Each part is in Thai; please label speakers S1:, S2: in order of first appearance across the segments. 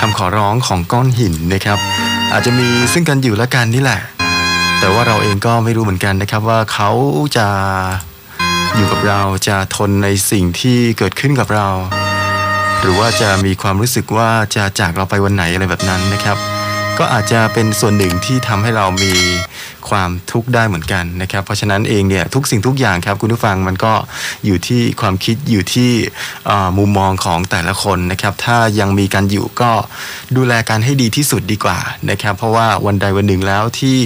S1: คำขอร้องของก้อนหินนะครับ อาจจะมีซึ่งกันอยู่และกันนี่แหละ แต่ว่าเราเองก็ไม่รู้เหมือนกันนะครับว่าเขาจะอยู่กับเราจะทนในสิ่งที่เกิดขึ้นกับเรา หรือว่าจะมีความรู้สึกว่าจะจากเราไปวันไหนอะไรแบบนั้นนะครับ ก็อาจจะเป็นส่วนหนึ่งที่ทำให้เรามีความทุกข์ได้เหมือนกันนะครับ เพราะฉะนั้นเองเนี่ยทุกสิ่งทุกอย่างครับคุณผู้ฟังมันก็อยู่ที่ความคิดอยู่ที่มุมมองของแต่ละคนนะครับ ถ้ายังมีกันอยู่ก็ดูแลกันให้ดีที่สุดดีกว่านะครับ เพราะว่าวันใดวันหนึ่งแล้วที่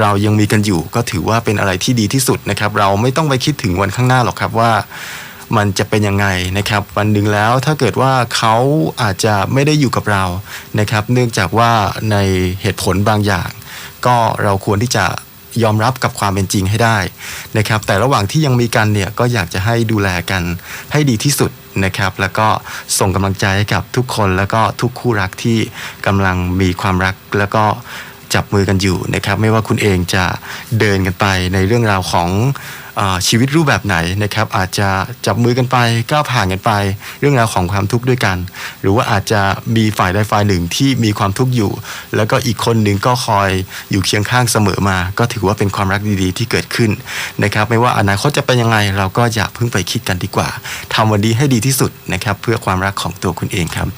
S1: เรายังมีกันอยู่ก็ถือว่าเป็นอะไรที่ดีที่สุดนะครับ เราไม่ต้องไปคิดถึงวันข้างหน้าหรอกครับว่า มันจะเป็นยังไงนะครับ วันหนึ่งแล้วถ้าเกิดว่าเขาอาจจะไม่ได้อยู่กับเรานะครับ เนื่องจากว่าในเหตุผลบางอย่าง ก็เราควรที่จะยอมรับกับความเป็นจริงให้ได้นะครับ แต่ระหว่างที่ยังมีกันเนี่ยก็อยากจะให้ดูแลกันให้ดีที่สุดนะครับ แล้วก็ส่งกำลังใจให้กับทุกคนแล้วก็ทุกคู่รักที่กำลังมีความรักแล้วก็จับมือกันอยู่นะครับ ไม่ว่าคุณเองจะเดินกันไปในเรื่องราวของ ชีวิตรูปแบบไหนนะครับอาจจะจับมือกันไปก้าวผ่านกันไป เรื่องราวของความทุกข์ด้วยกัน หรือว่าอาจจะมีฝ่ายใดฝ่ายหนึ่งที่มีความทุกข์อยู่ แล้วก็อีกคนหนึ่งก็คอยอยู่เคียงข้างเสมอมา ก็ถือว่าเป็นความรักดีๆ ที่เกิดขึ้นนะครับไม่ว่าอนาคตจะเป็นยังไงเราก็อย่าเพิ่งไปคิดกันดีกว่าทำวันนี้ให้ดีที่สุดนะครับเพื่อความรักของตัวคุณเองครับ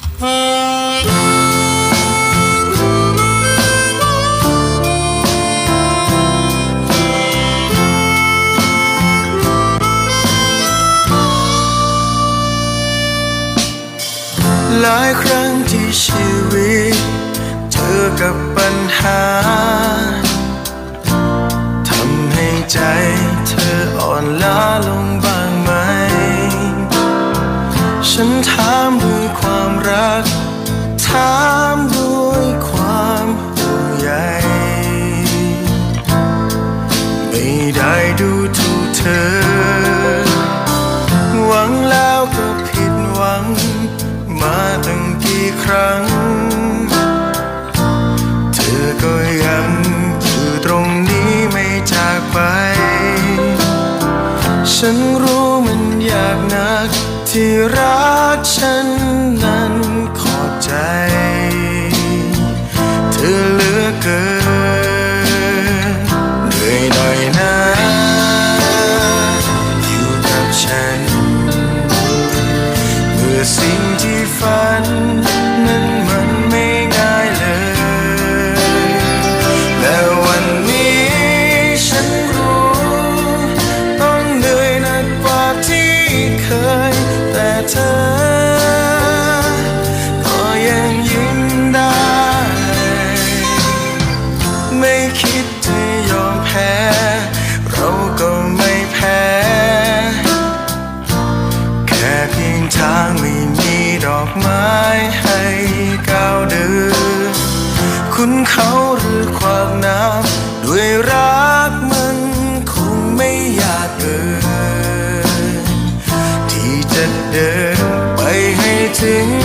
S2: หลายครั้งที่ชีวิต เจอกับปัญหาทำให้ใจเธออ่อนล้าลงบ้างไหม ฉันถามด้วยความรักถาม ฉันรู้มันยากนัก ที่รักฉันนั้นขอบใจ เธอเหลือเกินเหนื่อยหน่อยนะ อยู่กับฉัน เมื่อสิ่งที่ฝัน เคย แต่เธอ ก็ยังยิ้มได้ ไม่คิดจะยอมแพ้ เราก็ไม่แพ้ แค่เพียงทางไม่มีดอกไม้ให้ก้าวเดินคุณเขาหรือความน้ำด้วยรักมันคงไม่อยากเกิน sedih, baik hati.